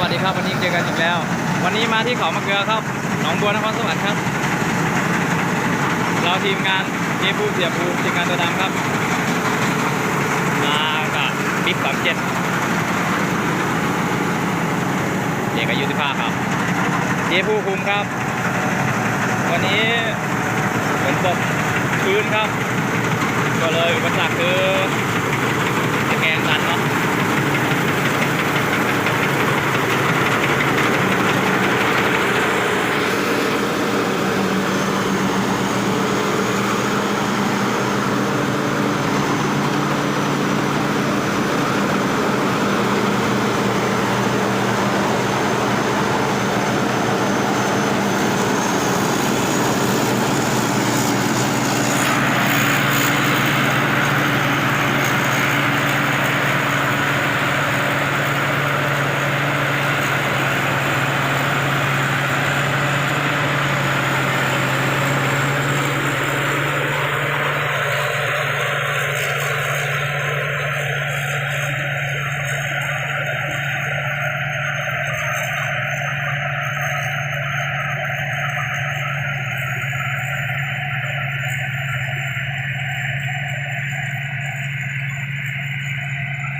วัสดีครับวันนี้เจอกันอีกแล้ว วันนี้มาที่เขามะเกลือครับหนองบัวนครสวรรค์ครับ เราทีมงานเจฟูเสียภูทีมงานตัวดำครับ มากับบิ๊กสามเจ็ดเอกอายุสิบห้าครับเจฟูคุมครับ วันนี้ฝนตกชื้นครับ ก็เลยอุปสรรคคือตะแกรงดันเนาะ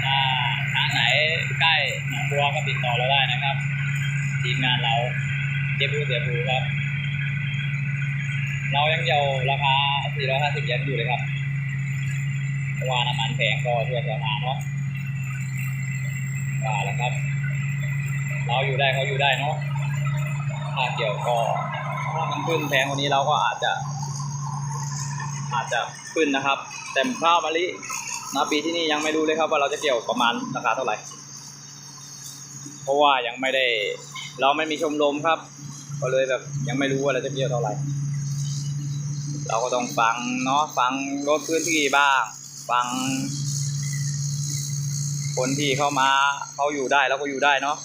ถ้าทางไหนใกล้หนอง บัวก็ติดต่อเราได้นะครับ ทีมงานเราเจ็บูเสียผู้ครับ เรายังเยาราคา 450เยนอยู่เลยครับเพราะว่าน้ำมันแพงก็ช่วยชาวนาเนาะว่าแล้วครับ เราอยู่ได้เขาอยู่ได้เนาะถ้าเกี่ยวก็ถ้ามันขึ้นแพงกว่านี้เราก็อาจจะ อาจจะขึ้นนะครับ แต่ข้าวมะลินะปีที่นี่ยังไม่รู้เลยครับว่าเราจะเกี่ยวประมาณราคาเท่าไหร่ เพราะว่ายังไม่ได้ เราไม่มีชมรมครับ ก็เลยแบบยังไม่รู้ว่าเราจะเที่ยวเท่าไหร่ เราก็ต้องฟังเนาะฟังรถพื้นที่บ้าง ฟัง คนที่เข้ามาเขาอยู่ได้เราก็อยู่ได้เนาะ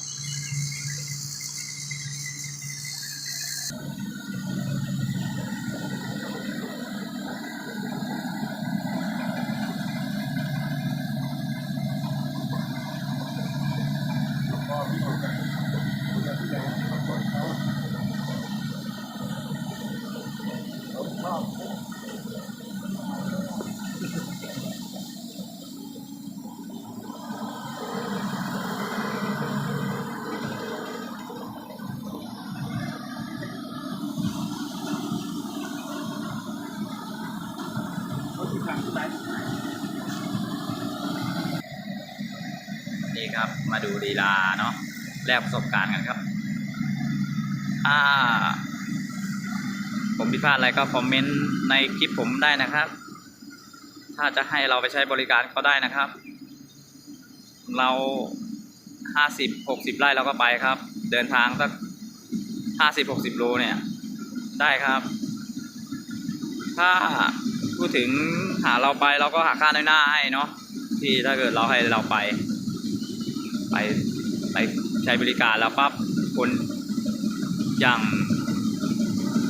นี่ครับมาดูลีลาเนาะแลกประสบการณ์กันครับ อ่า ผมผิดพลาดอะไรก็คอมเมนต์ในคลิปผมได้นะครับ ถ้าจะให้เราไปใช้บริการก็ได้นะครับ เราห้าสิบหกสิบไร่เราก็ไปครับ เดินทางสักห้าสิบหกสิบโลเนี่ย ได้ครับ ถ้า พูดถึงหาเราไปเราก็หาค่าน้อยหน้าให้เนาะที่ถ้าเกิดเราให้เราไป ไปไปใช้บริการแล้วปั๊บคนอย่าง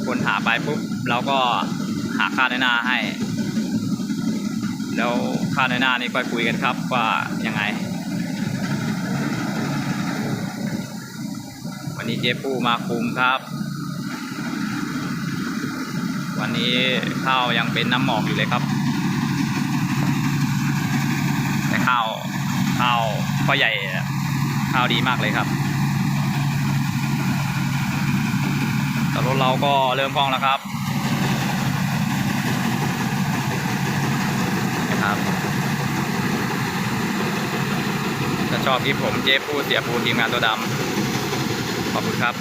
คนหาไปปุ๊บเราก็หาค่าในหน้าให้ แล้วค่าในหน้านี่ก็คุยกันครับว่ายังไง วันนี้เจ๊ปูมาคุมครับ วันนี้ข้าวยังเป็นน้ำหมอกอยู่เลยครับ แต่ข้าวข้าวก็ใหญ่ข้าวดีมากเลยครับแต่รถเราก็เริ่มคล่องแล้วครับนะครับถ้าชอบคลิปผมเจ๊พูดเสียปูทีมงานตัวดำขอบคุณครับ